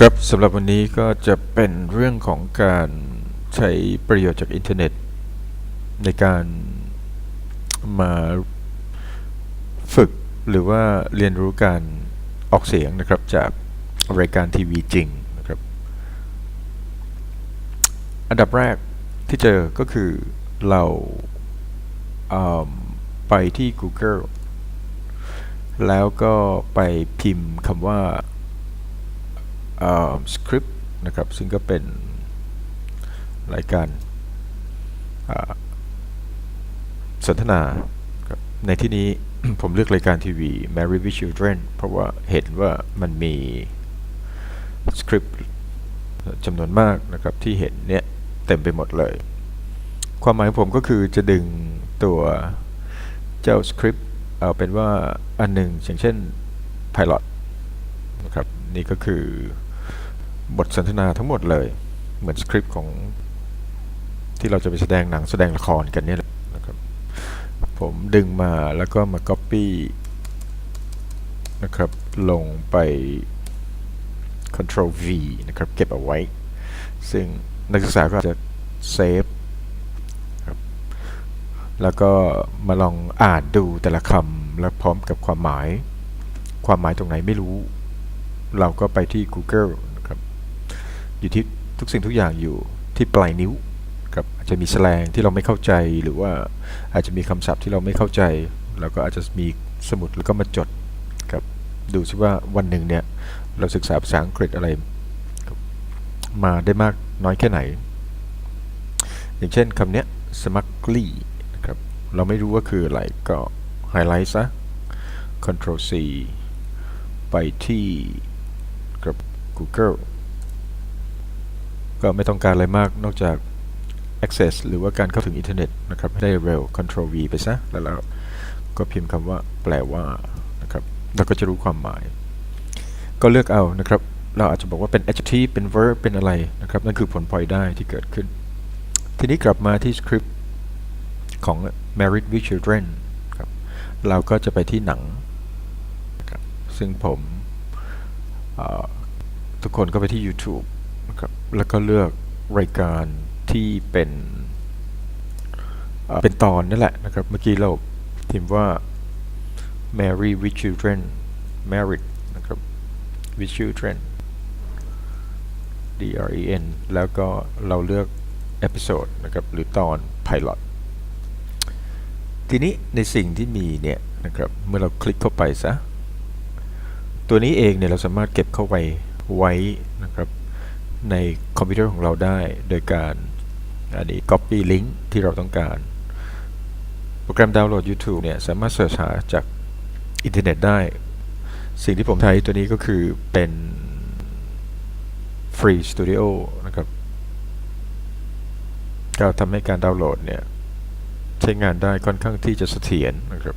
ครับสำหรับวันนี้ก็จะเป็นเรื่องของการใช้ประโยชน์จากอินเทอร์เน็ต ในการมาฝึกหรือว่าเรียนรู้การออกเสียงนะครับจากรายการทีวีจริงนะครับ อันดับแรกที่เจอก็คือเราอืมไปที่ Google แล้วก็ไปพิมพ์คำว่า สคริปต์นะครับซึ่งก็เป็นรายการสนทนา ในที่นี้ผมเลือกรายการทีวี Married with Children เพราะว่าเห็นว่ามันมีสคริปต์จำนวนมากนะครับที่เห็นเนี่ยเต็มไปหมดเลย ความหมายของผมก็คือจะดึงตัวเจ้าสคริปต์เอาเป็นว่าอันหนึ่งอย่างเช่น Pilot นะครับนี่ก็คือ บทสนทนาทั้งหมดเลย เหมือนสคริปต์ของที่เราจะไปแสดงหนังแสดงละครกันเนี่ยแหละนะครับผมดึงมาแล้วก็มา Copy นะครับลงไป Ctrl V นะครับเก็บเอาไว้ ซึ่งนักศึกษาก็จะเซฟครับแล้วก็มาลองอ่านดูแต่ละคำแล้วพร้อมกับความหมาย ความหมายตรงไหนไม่รู้ เราก็ไปที่ Google อยู่ที่ทุกสิ่งทุกอย่างอยู่ที่ปลายนิ้วครับอาจจะมีแสลงที่เราไม่เข้าใจหรือว่าอาจจะมีคำศัพท์ที่เราไม่เข้าใจเราก็อาจจะมีสมุดแล้วก็มาจดครับดูซิว่าวันหนึ่งเนี่ยเราศึกษาภาษาอังกฤษอะไรรมาได้มากน้อยแค่ไหน อย่างเช่นคำเนี้ย smuggly นะครับเราไม่รู้ว่าคืออะไรก็ไฮไลท์ซะ Ctrl C ไปที่กับ Google ก็ไม่ต้องการอะไรมากนอกจาก access หรือว่าการเข้าถึงอินเทอร์เน็ตนะครับให้ได้เร็ว Ctrl V ไปซะ แล้วเราก็พิมพ์คำว่าแปลว่านะครับเราก็จะรู้ความหมาย ก็เลือกเอานะครับ เราอาจจะบอกว่าเป็น adjective เป็น verb เป็นอะไรนะครับ นั่นคือผลพลอยได้ที่เกิดขึ้น ทีนี้กลับมาที่สคริปต์ของ Married with Children ครับเราก็จะไปที่หนังนะครับซึ่งผมทุกคนก็ไปที่ YouTube ครับแล้วก็เลือกรายการที่เป็นเป็นตอนนั่นแหละนะครับเมื่อกี้เราพิมพ์ว่า Marry with Children Married นะครับ with Children D R E N แล้วก็เราเลือกเอพิโซดนะครับหรือตอน Pilot ทีนี้ในสิ่งที่มีเนี่ยนะครับเมื่อเราคลิกเข้าไปซะตัวนี้เองเนี่ยเราสามารถเก็บเข้าไว้ไว้นะครับ ในคอมพิวเตอร์ของเราได้ โดยการอันนี้ copy link ที่เราต้องการ โปรแกรมดาวน์โหลด YouTube เนี่ย สามารถเสิร์ชหาจากอินเทอร์เน็ตได้ สิ่งที่ผมใช้ตัวนี้ก็คือเป็น Free Studio นะครับก็ทำให้การดาวน์โหลดเนี่ย ใช้งานได้ค่อนข้างที่จะเสถียรนะครับ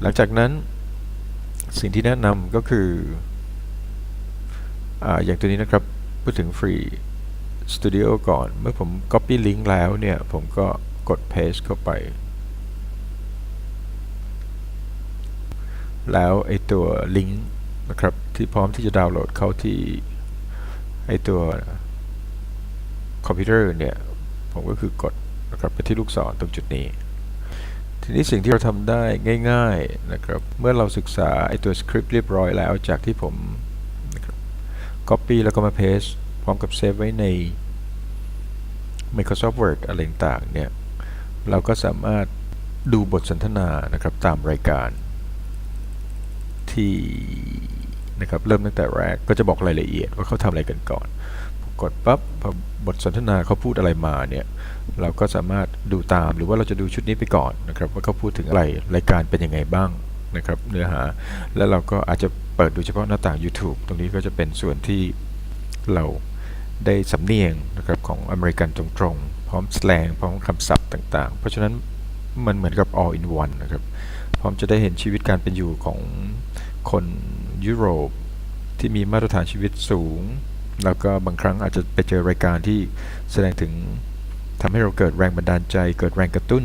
หลังจากนั้นสิ่งที่แนะนำก็คือ ออย่างตัวนี้นะครับ พูดถึง Free Studio ก่อน เมื่อผม Copy Link แล้วเนี่ย ผมก็กด Paste เข้าไป แล้วไอตัวลิงก์นะครับ ที่พร้อมที่จะดาวน์โหลดเข้าที่ไอตัวคอมพิวเตอร์เนี่ย ผมก็คือกดนะครับไปที่ลูกศรตรงจุดนี้ ทีนี้สิ่งที่เราทำได้ง่าย ๆนะครับ เมื่อเราศึกษาไอตัวสคริปต์เรียบร้อยแล้วจากที่ผม Copy แล้วก็มา Paste พร้อมกับเซฟไว้ใน Microsoft Word อะไรต่างเนี่ย เราก็สามารถดูบทสนทนานะครับตามรายการ ที่นะครับเริ่มตั้งแต่แรกก็จะบอกรายละเอียดว่าเขาทำอะไรกันก่อนกดปั๊บพอบทสนทนาเขาพูดอะไรมาเนี่ยเราก็สามารถดูตามหรือว่าเราจะดูชุดนี้ไปก่อนนะครับว่าเขาพูดถึงอะไรรายการเป็นยังไงบ้างนะครับเนื้อหา แล้วเราก็อาจจะ เปิดดูเฉพาะหน้าต่าง YouTube ตรงนี้ก็จะเป็นส่วนที่เราได้สำเนียงนะครับของอเมริกันตรงๆ พร้อมแสลงพร้อมคำศัพท์ต่างๆ เพราะฉะนั้นมันเหมือนกับ all in one นะครับ พร้อมจะได้เห็นชีวิตการเป็นอยู่ของคนยุโรปที่มีมาตรฐานชีวิตสูง แล้วก็บางครั้งอาจจะไปเจอรายการที่แสดงถึงทำให้เราเกิดแรงบันดาลใจ เกิดแรงกระตุ้น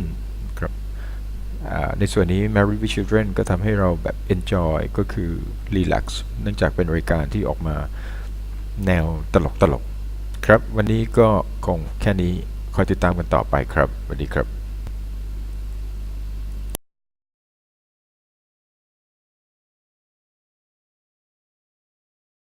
ในส่วนนี้ Married with Children ก็ทำให้เราแบบ enjoy ก็คือ relax เนื่องจากเป็นรายการที่ออกมาแนวตลกตลกๆครับ วันนี้ก็คงแค่นี้คอยติดตามกันต่อไปครับสวัสดีครับ